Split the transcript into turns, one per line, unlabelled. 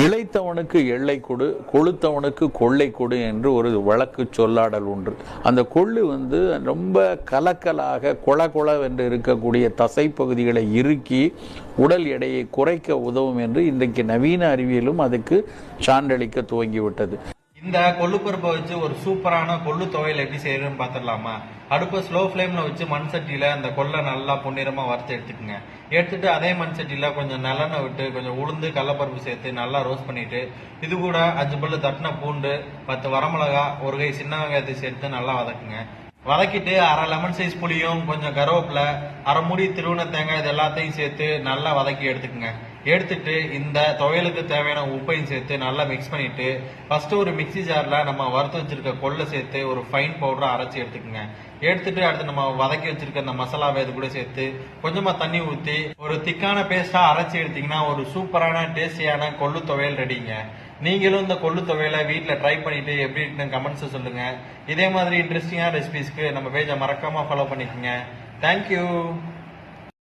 இளைத்தவனுக்கு எல்லை கொடு கொளுத்தவனுக்கு கொள்ளை கொடு என்று ஒரு வழக்கு சொல்லாடல் உண்டு. அந்த கொள்ளு வந்து ரொம்ப கலக்கலாக கொல கொலவென்று இருக்கக்கூடிய தசை பகுதிகளை இறுக்கி உடல் எடையை குறைக்க உதவும் என்று இன்றைக்கு நவீன அறிவியலும் அதுக்கு சான்றளிக்க துவங்கிவிட்டது.
இந்த கொள்ளு பருப்பை வச்சு ஒரு சூப்பரான கொள்ளு துவையல் எப்படி செய்யறதுன்னு பார்த்துடலாமா? அடுப்பை ஸ்லோ ஃப்ளேம்ல வச்சு மண் சட்டியில அந்த கொள்ளை நல்லா பொன்னிறமா வறுத்து எடுத்துக்கோங்க. எடுத்துட்டு அதே மண் சட்டியில கொஞ்சம் நல்லெண்ணெய் விட்டு கொஞ்சம் உளுந்து கடலப்பருப்பு சேர்த்து நல்லா ரோஸ்ட் பண்ணிட்டு இது கூட அஞ்சு பல்லு தட்டின பூண்டு பத்து வரமிளகா ஒரு கை சின்ன வெங்காயத்தை சேர்த்து நல்லா வதக்குங்க. வதக்கிட்டு அரை லெமன் சைஸ் புளியும் கொஞ்சம் கருவேப்பிலை அரை மூடி திருவண்ண தேங்காய் இது எல்லாத்தையும் சேர்த்து நல்லா வதக்கி எடுத்துக்கோங்க. எடுத்துட்டு இந்த துவையலுக்கு தேவையான உப்பையும் சேர்த்து நல்லா மிக்ஸ் பண்ணிட்டு ஃபர்ஸ்ட் ஒரு மிக்ஸி ஜார்ல நம்ம வறுத்து வச்சிருக்க கொள்ளை சேர்த்து ஒரு ஃபைன் பவுடரை அரைச்சி எடுத்துக்கோங்க. எடுத்துட்டு அடுத்து நம்ம வதக்கி வச்சிருக்க அந்த மசாலாவை இது கூட சேர்த்து கொஞ்சமா தண்ணி ஊற்றி ஒரு திக்கான பேஸ்டா அரைச்சி எடுத்தீங்கன்னா ஒரு சூப்பரான டேஸ்டியான கொள்ளு துவையல் ரெடிங்க நீங்களும் இந்த கொள்ளு துவையலை வீட்டில் ட்ரை பண்ணிட்டு எப்படி இருக்குன்னு கமெண்ட்ஸ் சொல்லுங்க. இதே மாதிரி இன்ட்ரெஸ்டிங்கான ரெசிபிஸ்க்கு நம்ம பேஜை மறக்காம ஃபாலோ பண்ணிக்கோங்க. தேங்க்யூ